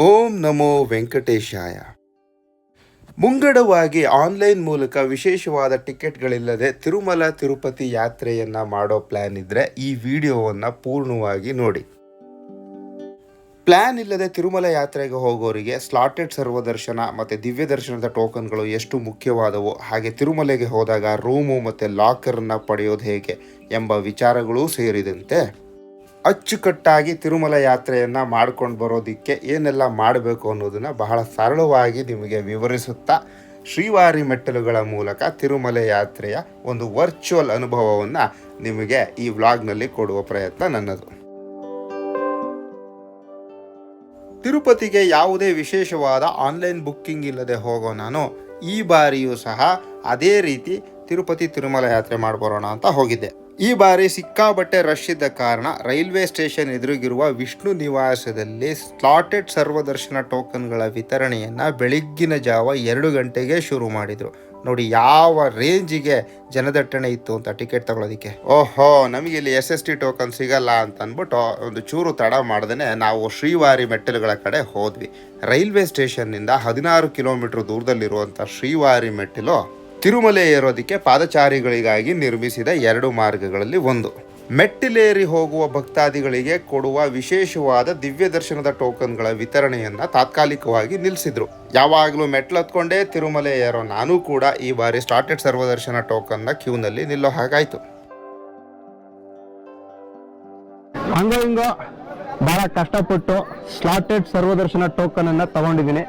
ಓಂ ನಮೋ ವೆಂಕಟೇಶಾಯ. ಮುಂಗಡವಾಗಿ ಆನ್ಲೈನ್ ಮೂಲಕ ವಿಶೇಷವಾದ ಟಿಕೆಟ್ಗಳಿಲ್ಲದೆ ತಿರುಮಲ ತಿರುಪತಿ ಯಾತ್ರೆಯನ್ನ ಮಾಡೋ ಪ್ಲಾನ್ ಇದ್ರೆ ಈ ವಿಡಿಯೋವನ್ನು ಪೂರ್ಣವಾಗಿ ನೋಡಿ. ಪ್ಲಾನ್ ಇಲ್ಲದೆ ತಿರುಮಲ ಯಾತ್ರೆಗೆ ಹೋಗೋರಿಗೆ ಸ್ಲಾಟೆಡ್ ಸರ್ವದರ್ಶನ ಮತ್ತು ದಿವ್ಯ ದರ್ಶನದ ಟೋಕನ್ಗಳು ಎಷ್ಟು ಮುಖ್ಯವಾದವು ಹಾಗೆ ತಿರುಮಲೆಗೆ ಹೋದಾಗ ರೂಮು ಮತ್ತು ಲಾಕರನ್ನು ಪಡೆಯೋದು ಹೇಗೆ ಎಂಬ ವಿಚಾರಗಳೂ ಸೇರಿದಂತೆ ಅಚ್ಚುಕಟ್ಟಾಗಿ ತಿರುಮಲ ಯಾತ್ರೆಯನ್ನು ಮಾಡ್ಕೊಂಡು ಬರೋದಕ್ಕೆ ಏನೆಲ್ಲ ಮಾಡಬೇಕು ಅನ್ನೋದನ್ನು ಬಹಳ ಸರಳವಾಗಿ ನಿಮಗೆ ವಿವರಿಸುತ್ತಾ ಶ್ರೀವಾರಿ ಮೆಟ್ಟಲುಗಳ ಮೂಲಕ ತಿರುಮಲ ಯಾತ್ರೆಯ ಒಂದು ವರ್ಚುವಲ್ ಅನುಭವವನ್ನು ನಿಮಗೆ ಈ ವ್ಲಾಗ್ನಲ್ಲಿ ಕೊಡುವ ಪ್ರಯತ್ನ ನನ್ನದು. ತಿರುಪತಿಗೆ ಯಾವುದೇ ವಿಶೇಷವಾದ ಆನ್ಲೈನ್ ಬುಕ್ಕಿಂಗ್ ಇಲ್ಲದೆ ಹೋಗೋ ನಾನು ಈ ಬಾರಿಯೂ ಸಹ ಅದೇ ರೀತಿ ತಿರುಪತಿ ತಿರುಮಲ ಯಾತ್ರೆ ಮಾಡಿಬರೋಣ ಅಂತ ಹೋಗಿದ್ದೆ. ಈ ಬಾರಿ ಸಿಕ್ಕಾಬಟ್ಟೆ ರಶ್ ಇದ್ದ ಕಾರಣ ರೈಲ್ವೆ ಸ್ಟೇಷನ್ ಎದುರಿಗಿರುವ ವಿಷ್ಣು ನಿವಾಸದಲ್ಲಿ ಸ್ಲಾಟೆಡ್ ಸರ್ವದರ್ಶನ ಟೋಕನ್ಗಳ ವಿತರಣೆಯನ್ನು ಬೆಳಗ್ಗಿನ ಜಾವ ಎರಡು ಗಂಟೆಗೆ ಶುರು ಮಾಡಿದರು. ನೋಡಿ, ಯಾವ ರೇಂಜಿಗೆ ಜನದಟ್ಟಣೆ ಇತ್ತು ಅಂತ ಟಿಕೆಟ್ ತಗೊಳ್ಳೋದಕ್ಕೆ ಓಹೋ, ನಮಗೆ ಇಲ್ಲಿ ಎಸ್ ಎಸ್ ಟಿ ಟೋಕನ್ ಸಿಗಲ್ಲ ಅಂತ ಅಂದ್ಬಿಟ್ಟು ಒಂದು ಚೂರು ತಡ ಮಾಡ್ದೇ ನಾವು ಶ್ರೀವಾರಿ ಮೆಟ್ಟಿಲುಗಳ ಕಡೆ ಹೋದ್ವಿ. ರೈಲ್ವೆ ಸ್ಟೇಷನ್ನಿಂದ ಹದಿನಾರು ಕಿಲೋಮೀಟರ್ ದೂರದಲ್ಲಿರುವಂಥ ಶ್ರೀವಾರಿ ಮೆಟ್ಟಿಲು ತಿರುಮಲೆ ಏರೋದಕ್ಕೆ ಪಾದಚಾರಿಗಳಿಗಾಗಿ ನಿರ್ಮಿಸಿದ ಎರಡು ಮಾರ್ಗಗಳಲ್ಲಿ ಒಂದು. ಮೆಟ್ಟಿಲೇರಿ ಹೋಗುವ ಭಕ್ತಾದಿಗಳಿಗೆ ಕೊಡುವ ವಿಶೇಷವಾದ ದಿವ್ಯ ದರ್ಶನದ ಟೋಕನ್ಗಳ ವಿತರಣೆಯನ್ನ ತಾತ್ಕಾಲಿಕವಾಗಿ ನಿಲ್ಲಿಸಿದ್ರು ಯಾವಾಗಲೂ ಮೆಟ್ಲು ಹತ್ಕೊಂಡೇ ತಿರುಮಲೆ ಏರೋ ನಾನು ಕೂಡ ಈ ಬಾರಿ ಸ್ಟಾರ್ಟೆಡ್ ಸರ್ವದರ್ಶನ ಟೋಕನ್ನ ಕ್ಯೂನಲ್ಲಿ ನಿಲ್ಲೋ ಹಾಗಾಯ್ತು. ಹಂಗ ಬಹಳ ಕಷ್ಟಪಟ್ಟು ಸ್ಲಾಟೆಡ್ ಸರ್ವದರ್ಶನ ಟೋಕನ್ ಅನ್ನ ತಗೊಂಡಿದ್ದೀನಿ.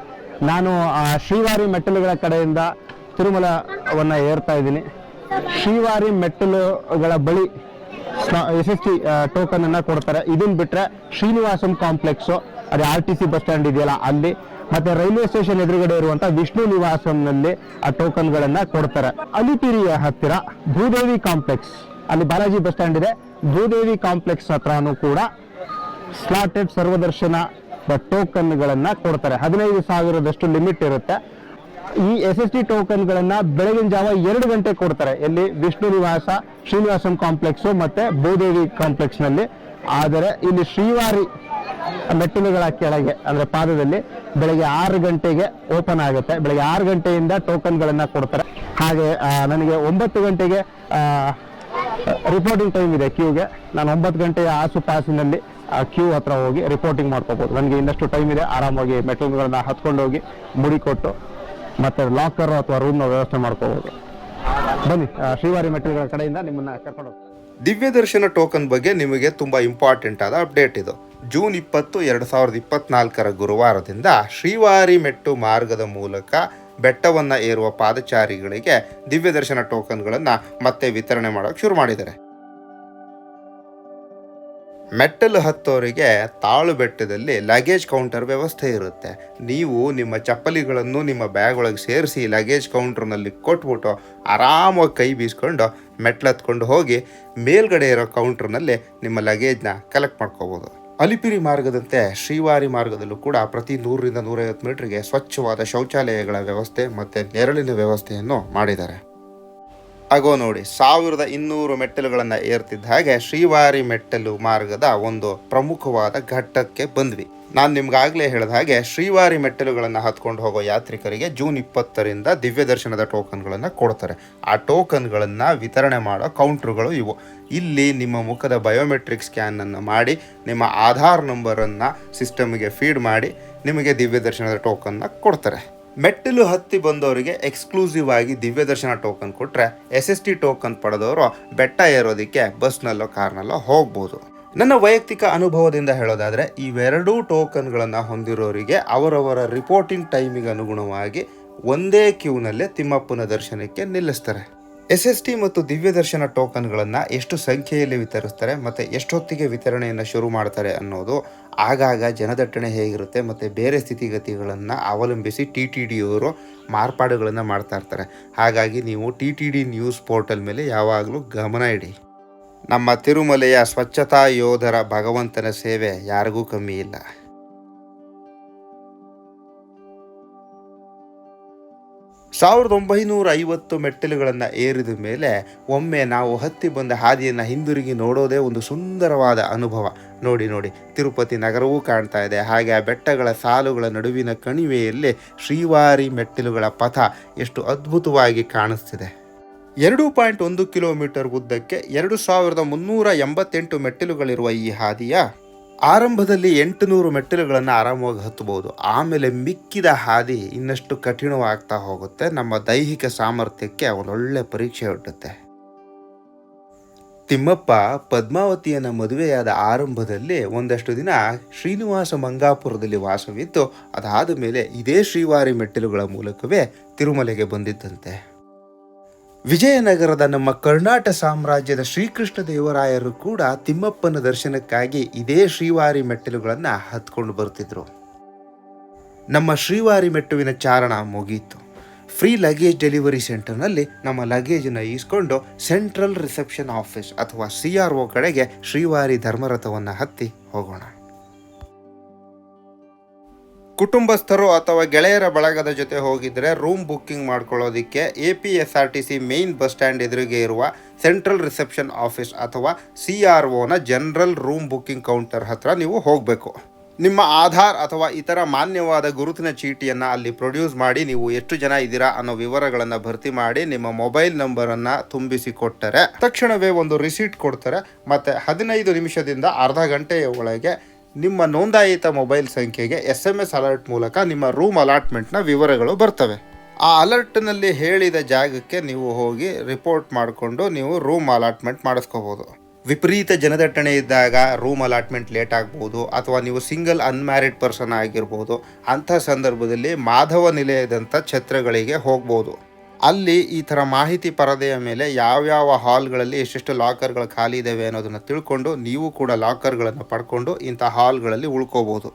ನಾನು ಶ್ರೀವಾರಿ ಮೆಟ್ಟಲುಗಳ ಕಡೆಯಿಂದ ತಿರುಮಲವನ್ನ ಏರ್ತಾ ಇದ್ದೀನಿ. ಶ್ರೀವಾರಿ ಮೆಟ್ಟಲುಗಳ ಬಳಿ ಎಸ್ ಎಸ್ ಟಿ ಟೋಕನ್ ಅನ್ನ ಕೊಡ್ತಾರೆ. ಇದನ್ನ ಬಿಟ್ರೆ ಶ್ರೀನಿವಾಸಂ ಕಾಂಪ್ಲೆಕ್ಸ್, ಅದೇ R T C bus stand ಇದೆಯಲ್ಲ ಅಲ್ಲಿ, ಮತ್ತೆ ರೈಲ್ವೆ ಸ್ಟೇಷನ್ ಎದುರುಗಡೆ ಇರುವಂತ ವಿಷ್ಣು ನಿವಾಸಂನಲ್ಲಿ ಆ ಟೋಕನ್ ಗಳನ್ನ ಕೊಡ್ತಾರೆ. ಅಲಿಪಿರಿಯ ಹತ್ತಿರ ಭೂದೇವಿ ಕಾಂಪ್ಲೆಕ್ಸ್, ಅಲ್ಲಿ ಬಾಲಾಜಿ ಬಸ್ ಸ್ಟ್ಯಾಂಡ್ ಇದೆ. ಭೂದೇವಿ ಕಾಂಪ್ಲೆಕ್ಸ್ ಹತ್ರನೂ ಕೂಡ ಸ್ಲಾಟೆಡ್ ಸರ್ವದರ್ಶನ ಟೋಕನ್ಗಳನ್ನ ಕೊಡ್ತಾರೆ. ಹದಿನೈದು ಸಾವಿರದಷ್ಟು ಲಿಮಿಟ್ ಇರುತ್ತೆ. ಈ ಎಸ್ ಎಸ್ ಟಿ ಟೋಕನ್ಗಳನ್ನ ಬೆಳಗಿನ ಜಾವ ಎರಡು ಗಂಟೆ ಕೊಡ್ತಾರೆ. ಎಲ್ಲಿ ವಿಷ್ಣು ನಿವಾಸ, ಶ್ರೀನಿವಾಸಂ ಕಾಂಪ್ಲೆಕ್ಸ್ ಮತ್ತೆ ಭೂದೇವಿ ಕಾಂಪ್ಲೆಕ್ಸ್ನಲ್ಲಿ. ಆದರೆ ಇಲ್ಲಿ ಶ್ರೀವಾರಿ ಮೆಟ್ಟಿಲುಗಳ ಕೆಳಗೆ, ಅಂದ್ರೆ ಪಾದದಲ್ಲಿ ಬೆಳಗ್ಗೆ ಆರು ಗಂಟೆಗೆ ಓಪನ್ ಆಗುತ್ತೆ. ಬೆಳಗ್ಗೆ ಆರು ಗಂಟೆಯಿಂದ ಟೋಕನ್ ಗಳನ್ನ ಕೊಡ್ತಾರೆ. ಹಾಗೆ ನನಗೆ ಒಂಬತ್ತು ಗಂಟೆಗೆ ರಿಪೋರ್ಟಿಂಗ್ ಟೈಮ್ ಇದೆ ಕ್ಯೂಗೆ ನಾನು ಒಂಬತ್ತು ಗಂಟೆಯ ಆಸುಪಾಸಿನಲ್ಲಿ ಕ್ಯೂ ಹತ್ರ ಹೋಗಿ ರಿಪೋರ್ಟಿಂಗ್ ಮಾಡ್ಕೋಬಹುದು ನನಗೆ ಇನ್ನಷ್ಟು ಟೈಮ್ ಇದೆ. ಆರಾಮಾಗಿ ಮೆಟೀರಿಯಲ್ಗಳನ್ನ ಹತ್ಕೊಂಡೋಗಿ ಮುಡಿ ಮತ್ತೆ ಲಾಕರ್ ಅಥವಾ ರೂಮ್ನ ವ್ಯವಸ್ಥೆ ಮಾಡ್ಕೋಬಹುದು ಬನ್ನಿ ಶ್ರೀವಾರಿ ಮೆಟೀರಿಯಲ್ಗಳ ಕಡೆಯಿಂದ ನಿಮ್ಮನ್ನ ಕರ್ಕೊಂಡು ದಿವ್ಯ ದರ್ಶನ ಟೋಕನ್ ಬಗ್ಗೆ ನಿಮಗೆ ತುಂಬಾ ಇಂಪಾರ್ಟೆಂಟ್ ಆದ ಅಪ್ಡೇಟ್ ಇದು. ಜೂನ್ ಇಪ್ಪತ್ತು, ಎರಡು ಸಾವಿರದ ಇಪ್ಪತ್ನಾಲ್ಕರ ಗುರುವಾರದಿಂದ ಶ್ರೀವಾರಿ ಮೆಟ್ಟು ಮಾರ್ಗದ ಮೂಲಕ ಬೆಟ್ಟವನ್ನ ಏರುವ ಪಾದಚಾರಿಗಳಿಗೆ ದಿವ್ಯ ದರ್ಶನ ಟೋಕನ್ಗಳನ್ನ ಮತ್ತೆ ವಿತರಣೆ ಮಾಡೋಕೆ ಶುರು ಮಾಡಿದ್ದಾರೆ. ಮೆಟ್ಟಲು ಹತ್ತೋರಿಗೆ ತಾಳು ಬೆಟ್ಟದಲ್ಲಿ ಲಗೇಜ್ ಕೌಂಟರ್ ವ್ಯವಸ್ಥೆ ಇರುತ್ತೆ. ನೀವು ನಿಮ್ಮ ಚಪ್ಪಲಿಗಳನ್ನು ನಿಮ್ಮ ಬ್ಯಾಗ್ ಒಳಗೆ ಸೇರಿಸಿ ಲಗೇಜ್ ಕೌಂಟರ್ನಲ್ಲಿ ಕೊಟ್ಬಿಟ್ಟು ಆರಾಮಾಗಿ ಕೈ ಬೀಸ್ಕೊಂಡು ಮೆಟ್ಲು ಹತ್ಕೊಂಡು ಹೋಗಿ ಮೇಲ್ಗಡೆ ಇರೋ ಕೌಂಟರ್ನಲ್ಲಿ ನಿಮ್ಮ ಲಗೇಜ್ನ ಕಲೆಕ್ಟ್ ಮಾಡ್ಕೋಬೋದು. ಅಲಿಪಿರಿ ಮಾರ್ಗದಂತೆ ಶ್ರೀವಾರಿ ಮಾರ್ಗದಲ್ಲೂ ಕೂಡ ಪ್ರತಿ ನೂರರಿಂದ ನೂರೈವತ್ತು ಮೀಟರ್ಗೆ ಸ್ವಚ್ಛವಾದ ಶೌಚಾಲಯಗಳ ವ್ಯವಸ್ಥೆ ಮತ್ತು ನೆರಳಿನ ವ್ಯವಸ್ಥೆಯನ್ನು ಮಾಡಿದ್ದಾರೆ. ಆಗೋ ನೋಡಿ, ಸಾವಿರದ ಇನ್ನೂರು ಮೆಟ್ಟಲುಗಳನ್ನು ಏರ್ತಿದ್ದ ಹಾಗೆ ಶ್ರೀವಾರಿ ಮೆಟ್ಟಲು ಮಾರ್ಗದ ಒಂದು ಪ್ರಮುಖವಾದ ಘಟ್ಟಕ್ಕೆ ಬಂದ್ವಿ. ನಾನು ನಿಮ್ಗಾಗಲೇ ಹೇಳಿದ ಹಾಗೆ ಶ್ರೀವಾರಿ ಮೆಟ್ಟಲುಗಳನ್ನು ಹತ್ಕೊಂಡು ಹೋಗೋ ಯಾತ್ರಿಕರಿಗೆ ಜೂನ್ ಇಪ್ಪತ್ತರಿಂದ ದಿವ್ಯ ದರ್ಶನದ ಟೋಕನ್ಗಳನ್ನು ಕೊಡ್ತಾರೆ. ಆ ಟೋಕನ್ಗಳನ್ನು ವಿತರಣೆ ಮಾಡೋ ಕೌಂಟ್ರುಗಳು ಇವು. ಇಲ್ಲಿ ನಿಮ್ಮ ಮುಖದ ಬಯೋಮೆಟ್ರಿಕ್ ಸ್ಕ್ಯಾನನ್ನು ಮಾಡಿ, ನಿಮ್ಮ ಆಧಾರ್ ನಂಬರನ್ನು ಸಿಸ್ಟಮ್ಗೆ ಫೀಡ್ ಮಾಡಿ, ನಿಮಗೆ ದಿವ್ಯ ದರ್ಶನದ ಟೋಕನ್ನ ಕೊಡ್ತಾರೆ. ಮೆಟ್ಟಿಲು ಹತ್ತಿ ಬಂದವರಿಗೆ ಎಕ್ಸ್ಕ್ಲೂಸಿವ್ ಆಗಿ ದಿವ್ಯ ದರ್ಶನ ಟೋಕನ್ ಕೊಟ್ಟರೆ ಎಸ್ ಎಸ್ ಟಿ ಟೋಕನ್ ಪಡೆದವರು ಬೆಟ್ಟ ಏರೋದಕ್ಕೆ ಬಸ್ನಲ್ಲೋ ಕಾರ್ನಲ್ಲೋ ಹೋಗ್ಬೋದು. ನನ್ನ ವೈಯಕ್ತಿಕ ಅನುಭವದಿಂದ ಹೇಳೋದಾದರೆ, ಇವೆರಡೂ ಟೋಕನ್ಗಳನ್ನು ಹೊಂದಿರೋರಿಗೆ ಅವರವರ ರಿಪೋರ್ಟಿಂಗ್ ಟೈಮಿಗೆ ಅನುಗುಣವಾಗಿ ಒಂದೇ ಕ್ಯೂನಲ್ಲೇ ತಿಮ್ಮಪ್ಪನ ದರ್ಶನಕ್ಕೆ ನಿಲ್ಲಿಸ್ತಾರೆ. ಎಸ್ ಎಸ್ ಟಿ ಮತ್ತು ದಿವ್ಯ ದರ್ಶನ ಟೋಕನ್ಗಳನ್ನು ಎಷ್ಟು ಸಂಖ್ಯೆಯಲ್ಲಿ ವಿತರಿಸ್ತಾರೆ ಮತ್ತು ಎಷ್ಟೊತ್ತಿಗೆ ವಿತರಣೆಯನ್ನು ಶುರು ಮಾಡ್ತಾರೆ ಅನ್ನೋದು ಆಗಾಗ ಜನದಟ್ಟಣೆ ಹೇಗಿರುತ್ತೆ ಮತ್ತು ಬೇರೆ ಸ್ಥಿತಿಗತಿಗಳನ್ನು ಅವಲಂಬಿಸಿ ಟಿ ಟಿ ಡಿಯವರು ಮಾರ್ಪಾಡುಗಳನ್ನು ಮಾಡ್ತಾ ಇರ್ತಾರೆ. ಹಾಗಾಗಿ ನೀವು T T D news portal ಮೇಲೆ ಯಾವಾಗಲೂ ಗಮನ ಇಡಿ. ನಮ್ಮ ತಿರುಮಲೆಯ ಸ್ವಚ್ಛತಾ ಯೋಧರ ಭಗವಂತನ ಸೇವೆ ಯಾರಿಗೂ ಕಮ್ಮಿ ಇಲ್ಲ. ಸಾವಿರದ ಒಂಬೈನೂರ ಐವತ್ತು ಮೆಟ್ಟಿಲುಗಳನ್ನು ಏರಿದ ಮೇಲೆ ಒಮ್ಮೆ ನಾವು ಹತ್ತಿ ಬಂದ ಹಾದಿಯನ್ನು ಹಿಂದಿರುಗಿ ನೋಡೋದೇ ಒಂದು ಸುಂದರವಾದ ಅನುಭವ. ನೋಡಿ ನೋಡಿ, ತಿರುಪತಿ ನಗರವೂ ಕಾಣ್ತಾ ಇದೆ. ಹಾಗೆ ಆ ಬೆಟ್ಟಗಳ ಸಾಲುಗಳ ನಡುವಿನ ಕಣಿವೆಯಲ್ಲಿ ಶ್ರೀವಾರಿ ಮೆಟ್ಟಿಲುಗಳ ಪಥ ಎಷ್ಟು ಅದ್ಭುತವಾಗಿ ಕಾಣಿಸ್ತಿದೆ. ಎರಡು ಪಾಯಿಂಟ್ ಒಂದು ಕಿಲೋಮೀಟರ್ ಉದ್ದಕ್ಕೆ ಎರಡು ಸಾವಿರದ ಮುನ್ನೂರ ಎಂಬತ್ತೆಂಟು ಮೆಟ್ಟಿಲುಗಳಿರುವ ಈ ಹಾದಿಯ ಆರಂಭದಲ್ಲಿ ಎಂಟುನೂರು ಮೆಟ್ಟಿಲುಗಳನ್ನು ಆರಾಮವಾಗಿ ಹತ್ತಬಹುದು. ಆಮೇಲೆ ಮಿಕ್ಕಿದ ಹಾದಿ ಇನ್ನಷ್ಟು ಕಠಿಣವಾಗ್ತಾ ಹೋಗುತ್ತೆ. ನಮ್ಮ ದೈಹಿಕ ಸಾಮರ್ಥ್ಯಕ್ಕೆ ಒಂದೊಳ್ಳೆ ಪರೀಕ್ಷೆ ಒಡ್ಡುತ್ತೆ. ತಿಮ್ಮಪ್ಪ ಪದ್ಮಾವತಿಯನ್ನು ಮದುವೆಯಾದ ಆರಂಭದಲ್ಲಿ ಒಂದಷ್ಟು ದಿನ ಶ್ರೀನಿವಾಸ ಮಂಗಾಪುರದಲ್ಲಿ ವಾಸವಿದ್ದು, ಅದಾದ ಮೇಲೆ ಇದೇ ಶ್ರೀವಾರಿ ಮೆಟ್ಟಿಲುಗಳ ಮೂಲಕವೇ ತಿರುಮಲೆಗೆ ಬಂದಿದ್ದಂತೆ. ವಿಜಯನಗರದ ನಮ್ಮ ಕರ್ನಾಟ ಸಾಮ್ರಾಜ್ಯದ ಶ್ರೀಕೃಷ್ಣ ದೇವರಾಯರು ಕೂಡ ತಿಮ್ಮಪ್ಪನ ದರ್ಶನಕ್ಕಾಗಿ ಇದೇ ಶ್ರೀವಾರಿ ಮೆಟ್ಟಿಲುಗಳನ್ನು ಹತ್ಕೊಂಡು ಬರ್ತಿದ್ರು ನಮ್ಮ ಶ್ರೀವಾರಿ ಮೆಟ್ಟುವಿನ ಚಾರಣ ಮುಗಿಯಿತು ಫ್ರೀ ಲಗೇಜ್ ಡೆಲಿವರಿ ಸೆಂಟರ್ನಲ್ಲಿ ನಮ್ಮ ಲಗೇಜನ್ನು ಈಸ್ಕೊಂಡು ಸೆಂಟ್ರಲ್ ರಿಸೆಪ್ಷನ್ ಆಫೀಸ್ ಅಥವಾ ಸಿ ಆರ್ ಒ ಕಡೆಗೆ ಶ್ರೀವಾರಿ ಧರ್ಮರಥವನ್ನು ಹತ್ತಿ ಹೋಗೋಣ. ಕುಟುಂಬಸ್ಥರು ಅಥವಾ ಗೆಳೆಯರ ಬಳಗದ ಜೊತೆ ಹೋಗಿದ್ರೆ ರೂಮ್ ಬುಕ್ಕಿಂಗ್ ಮಾಡ್ಕೊಳ್ಳೋದಕ್ಕೆ A P S R T C main bus stand ಎದುರಿಗೆ ಇರುವ ಸೆಂಟ್ರಲ್ ರಿಸೆಪ್ಷನ್ ಆಫೀಸ್ ಅಥವಾ ಸಿ ಆರ್ ಒನ ಜನರಲ್ ರೂಮ್ ಬುಕ್ಕಿಂಗ್ ಕೌಂಟರ್ ಹತ್ರ ನೀವು ಹೋಗಬೇಕು. ನಿಮ್ಮ ಆಧಾರ್ ಅಥವಾ ಇತರ ಮಾನ್ಯವಾದ ಗುರುತಿನ ಚೀಟಿಯನ್ನು ಅಲ್ಲಿ ಪ್ರೊಡ್ಯೂಸ್ ಮಾಡಿ ನೀವು ಎಷ್ಟು ಜನ ಇದ್ದೀರಾ ಅನ್ನೋ ವಿವರಗಳನ್ನು ಭರ್ತಿ ಮಾಡಿ ನಿಮ್ಮ ಮೊಬೈಲ್ ನಂಬರನ್ನು ತುಂಬಿಸಿ ಕೊಟ್ಟರೆ ತಕ್ಷಣವೇ ಒಂದು ರಿಸೀಟ್ ಕೊಡ್ತಾರೆ. ಮತ್ತು ಹದಿನೈದು ನಿಮಿಷದಿಂದ ಅರ್ಧ ಗಂಟೆಯ ಒಳಗೆ ನಿಮ್ಮ ನೋಂದಾಯಿತ ಮೊಬೈಲ್ ಸಂಖ್ಯೆಗೆ ಎಸ್ ಎಂ ಎಸ್ ಅಲರ್ಟ್ ಮೂಲಕ ನಿಮ್ಮ ರೂಮ್ ಅಲಾಟ್ಮೆಂಟ್ನ ವಿವರಗಳು ಬರ್ತವೆ. ಆ ಅಲರ್ಟ್ನಲ್ಲಿ ಹೇಳಿದ ಜಾಗಕ್ಕೆ ನೀವು ಹೋಗಿ ರಿಪೋರ್ಟ್ ಮಾಡಿಕೊಂಡು ನೀವು ರೂಮ್ ಅಲಾಟ್ಮೆಂಟ್ ಮಾಡಿಸ್ಕೋಬೋದು. ವಿಪರೀತ ಜನದಟ್ಟಣೆ ಇದ್ದಾಗ ರೂಮ್ ಅಲಾಟ್ಮೆಂಟ್ ಲೇಟ್ ಆಗ್ಬೋದು ಅಥವಾ ನೀವು ಸಿಂಗಲ್ ಅನ್ಮ್ಯಾರಿಡ್ ಪರ್ಸನ್ ಆಗಿರ್ಬೋದು ಅಂಥ ಸಂದರ್ಭದಲ್ಲಿ ಮಾಧವ ನಿಲಯದಂಥ ಛತ್ರಗಳಿಗೆ ಹೋಗ್ಬೋದು. ಅಲ್ಲಿ ಈ ಥರ ಮಾಹಿತಿ ಪರದೆಯ ಮೇಲೆ ಯಾವ್ಯಾವ ಹಾಲ್ಗಳಲ್ಲಿ ಎಷ್ಟೆಷ್ಟು ಲಾಕರ್ಗಳು ಖಾಲಿ ಇದ್ದಾವೆ ಅನ್ನೋದನ್ನು ತಿಳ್ಕೊಂಡು ನೀವು ಕೂಡ ಲಾಕರ್ಗಳನ್ನು ಪಡ್ಕೊಂಡು ಇಂಥ ಹಾಲ್ಗಳಲ್ಲಿ ಉಳ್ಕೋಬೋದು.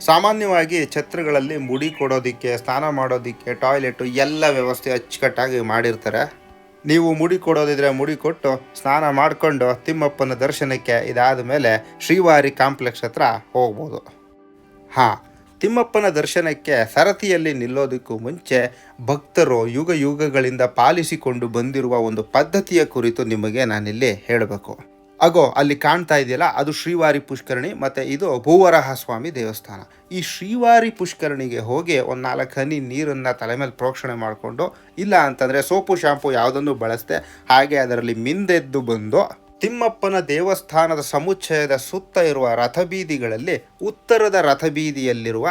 ಸಾಮಾನ್ಯವಾಗಿ ಛತ್ರಗಳಲ್ಲಿ ಮುಡಿ ಕೊಡೋದಕ್ಕೆ, ಸ್ನಾನ ಮಾಡೋದಕ್ಕೆ, ಟಾಯ್ಲೆಟು ಎಲ್ಲ ವ್ಯವಸ್ಥೆ ಅಚ್ಚುಕಟ್ಟಾಗಿ ಮಾಡಿರ್ತಾರೆ. ನೀವು ಮುಡಿ ಕೊಡೋದಿದ್ರೆ ಮುಡಿ ಕೊಟ್ಟು ಸ್ನಾನ ಮಾಡಿಕೊಂಡು ತಿಮ್ಮಪ್ಪನ ದರ್ಶನಕ್ಕೆ ಇದಾದ ಮೇಲೆ ಶ್ರೀವಾರಿ ಕಾಂಪ್ಲೆಕ್ಸ್ ಹತ್ರ ಹೋಗ್ಬೋದು. ಹಾಂ, ತಿಮ್ಮಪ್ಪನ ದರ್ಶನಕ್ಕೆ ಸರತಿಯಲ್ಲಿ ನಿಲ್ಲೋದಕ್ಕೂ ಮುಂಚೆ ಭಕ್ತರು ಯುಗ ಯುಗಗಳಿಂದ ಪಾಲಿಸಿಕೊಂಡು ಬಂದಿರುವ ಒಂದು ಪದ್ಧತಿಯ ಕುರಿತು ನಿಮಗೆ ನಾನಿಲ್ಲಿ ಹೇಳಬೇಕು. ಅಗೋ, ಅಲ್ಲಿ ಕಾಣ್ತಾ ಇದೆಯಲ್ಲ, ಅದು ಶ್ರೀವಾರಿ ಪುಷ್ಕರಣಿ, ಮತ್ತು ಇದು ಭೂವರಹ ಸ್ವಾಮಿ ದೇವಸ್ಥಾನ. ಈ ಶ್ರೀವಾರಿ ಪುಷ್ಕರಣಿಗೆ ಹೋಗಿ ಒಂದು ನಾಲ್ಕು ಹನಿ ನೀರನ್ನು ತಲೆ ಮೇಲೆ ಪ್ರೋಕ್ಷಣೆ ಮಾಡಿಕೊಂಡು, ಇಲ್ಲ ಅಂತಂದರೆ ಸೋಪು, ಶಾಂಪು ಯಾವುದನ್ನು ಬಳಸದೆ ಹಾಗೆ ಅದರಲ್ಲಿ ಮಿಂದೆದ್ದು ಬಂದು ತಿಮ್ಮಪ್ಪನ ದೇವಸ್ಥಾನದ ಸಮುಚ್ಚಯದ ಸುತ್ತ ಇರುವ ರಥಬೀದಿಗಳಲ್ಲಿ ಉತ್ತರದ ರಥಬೀದಿಯಲ್ಲಿರುವ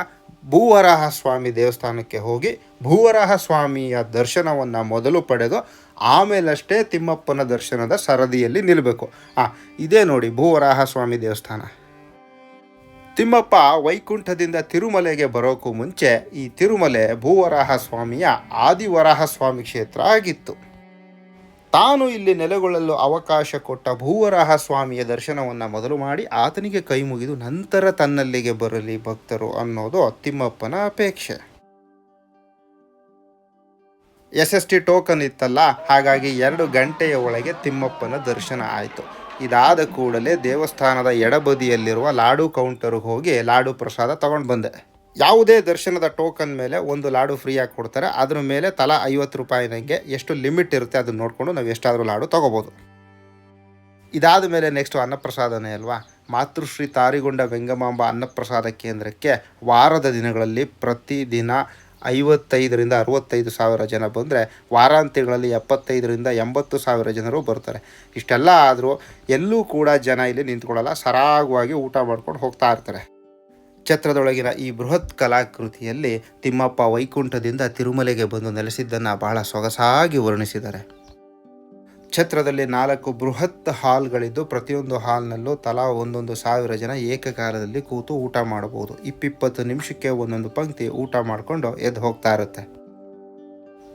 ಭೂವರಾಹ ಸ್ವಾಮಿ ದೇವಸ್ಥಾನಕ್ಕೆ ಹೋಗಿ ಭೂವರಾಹ ಸ್ವಾಮಿಯ ದರ್ಶನವನ್ನು ಮೊದಲು ಪಡೆದು ಆಮೇಲಷ್ಟೇ ತಿಮ್ಮಪ್ಪನ ದರ್ಶನದ ಸರದಿಯಲ್ಲಿ ನಿಲ್ಲಬೇಕು ಆ, ಇದೇ ನೋಡಿ ಭೂವರಾಹ ಸ್ವಾಮಿ ದೇವಸ್ಥಾನ. ತಿಮ್ಮಪ್ಪ ವೈಕುಂಠದಿಂದ ತಿರುಮಲೆಗೆ ಬರೋಕ್ಕೂ ಮುಂಚೆ ಈ ತಿರುಮಲೆ ಭೂವರಾಹ ಸ್ವಾಮಿಯ ಆದಿವರಾಹ ಸ್ವಾಮಿ ಕ್ಷೇತ್ರ ಆಗಿತ್ತು. ತಾನು ಇಲ್ಲಿ ನೆಲೆಗೊಳ್ಳಲು ಅವಕಾಶ ಕೊಟ್ಟ ಭೂವರಾಹ ಸ್ವಾಮಿಯ ದರ್ಶನವನ್ನು ಮೊದಲು ಮಾಡಿ ಆತನಿಗೆ ಕೈ ಮುಗಿದು ನಂತರ ತನ್ನಲ್ಲಿಗೆ ಬರಲಿ ಭಕ್ತರು ಅನ್ನೋದು ತಿಮ್ಮಪ್ಪನ ಅಪೇಕ್ಷೆ. ಎಸ್ ಎಸ್ ಟಿ ಟೋಕನ್ ಇತ್ತಲ್ಲ, ಹಾಗಾಗಿ ಎರಡು ಗಂಟೆಯ ಒಳಗೆ ತಿಮ್ಮಪ್ಪನ ದರ್ಶನ ಆಯಿತು. ಇದಾದ ಕೂಡಲೇ ದೇವಸ್ಥಾನದ ಎಡಬದಿಯಲ್ಲಿರುವ ಲಾಡು ಕೌಂಟರ್ಗೆ ಹೋಗಿ ಲಾಡು ಪ್ರಸಾದ ತಗೊಂಡು ಬಂದೆ ಯಾವುದೇ ದರ್ಶನದ ಟೋಕನ್ ಮೇಲೆ ಒಂದು ಲಾಡು ಫ್ರೀಯಾಗಿ ಕೊಡ್ತಾರೆ. ಅದ್ರ ಮೇಲೆ ತಲಾ ಐವತ್ತು ರೂಪಾಯಿನಂಗೆ ಎಷ್ಟು ಲಿಮಿಟ್ ಇರುತ್ತೆ ಅದನ್ನು ನೋಡಿಕೊಂಡು ನಾವು ಎಷ್ಟಾದರೂ ಲಾಡು ತೊಗೋಬೋದು. ಇದಾದ ಮೇಲೆ ನೆಕ್ಸ್ಟು ಅನ್ನಪ್ರಸಾದನೇ ಅಲ್ವಾ? ಮಾತೃಶ್ರೀ ತಾರಿಗೊಂಡ ವೆಂಗಮಾಂಬ ಅನ್ನಪ್ರಸಾದ ಕೇಂದ್ರಕ್ಕೆ ವಾರದ ದಿನಗಳಲ್ಲಿ ಪ್ರತಿದಿನ ಐವತ್ತೈದರಿಂದ ಅರುವತ್ತೈದು ಸಾವಿರ ಜನ ಬಂದರೆ ವಾರಾಂತ್ಯಗಳಲ್ಲಿ ಎಪ್ಪತ್ತೈದರಿಂದ ಎಂಬತ್ತು ಸಾವಿರ ಜನರು ಬರ್ತಾರೆ. ಇಷ್ಟೆಲ್ಲ ಆದರೂ ಎಲ್ಲೂ ಕೂಡ ಜನ ಇಲ್ಲಿ ನಿಂತ್ಕೊಳ್ಳಲ್ಲ. ಸರಾಗವಾಗಿ ಊಟ ಮಾಡ್ಕೊಂಡು ಹೋಗ್ತಾ ಇರ್ತಾರೆ. ಛತ್ರದೊಳಗಿನ ಈ ಬೃಹತ್ ಕಲಾಕೃತಿಯಲ್ಲಿ ತಿಮ್ಮಪ್ಪ ವೈಕುಂಠದಿಂದ ತಿರುಮಲೆಗೆ ಬಂದು ನೆಲೆಸಿದ್ದನ್ನು ಬಹಳ ಸೊಗಸಾಗಿ ವರ್ಣಿಸಿದ್ದಾರೆ. ಛತ್ರದಲ್ಲಿ ನಾಲ್ಕು ಬೃಹತ್ ಹಾಲ್ಗಳಿದ್ದು ಪ್ರತಿಯೊಂದು ಹಾಲ್ನಲ್ಲೂ ತಲಾ ಒಂದೊಂದು ಸಾವಿರ ಜನ ಏಕಕಾಲದಲ್ಲಿ ಕೂತು ಊಟ ಮಾಡಬಹುದು. ಇಪ್ಪಿಪ್ಪತ್ತು ನಿಮಿಷಕ್ಕೆ ಒಂದೊಂದು ಪಂಕ್ತಿ ಊಟ ಮಾಡಿಕೊಂಡು ಎದ್ದು ಹೋಗ್ತಾ ಇರುತ್ತೆ.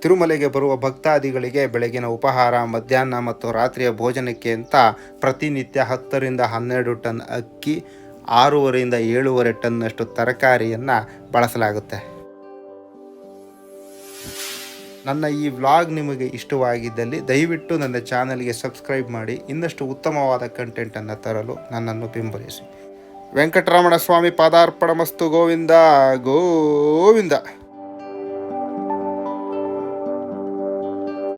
ತಿರುಮಲೆಗೆ ಬರುವ ಭಕ್ತಾದಿಗಳಿಗೆ ಬೆಳಗಿನ ಉಪಹಾರ, ಮಧ್ಯಾಹ್ನ ಮತ್ತು ರಾತ್ರಿಯ ಭೋಜನಕ್ಕೆ ಅಂತ ಪ್ರತಿನಿತ್ಯ ಹತ್ತರಿಂದ ಹನ್ನೆರಡು ಟನ್ ಅಕ್ಕಿ ಆರೂವರೆಯಿಂದ ಏಳೂವರೆ ಟನ್ನಷ್ಟು ತರಕಾರಿಯನ್ನು ಬಳಸಲಾಗುತ್ತೆ. ನನ್ನ ಈ ವ್ಲಾಗ್ ನಿಮಗೆ ಇಷ್ಟವಾಗಿದ್ದಲ್ಲಿ ದಯವಿಟ್ಟು ನನ್ನ ಚಾನಲ್ಗೆ ಸಬ್ಸ್ಕ್ರೈಬ್ ಮಾಡಿ, ಇನ್ನಷ್ಟು ಉತ್ತಮವಾದ ಕಂಟೆಂಟನ್ನು ತರಲು ನನ್ನನ್ನು ಬೆಂಬಲಿಸಿ. ವೆಂಕಟರಮಣ ಸ್ವಾಮಿ ಪಾದಾರ್ಪಣ ಮಸ್ತು ಗೋವಿಂದ ಗೋವಿಂದ.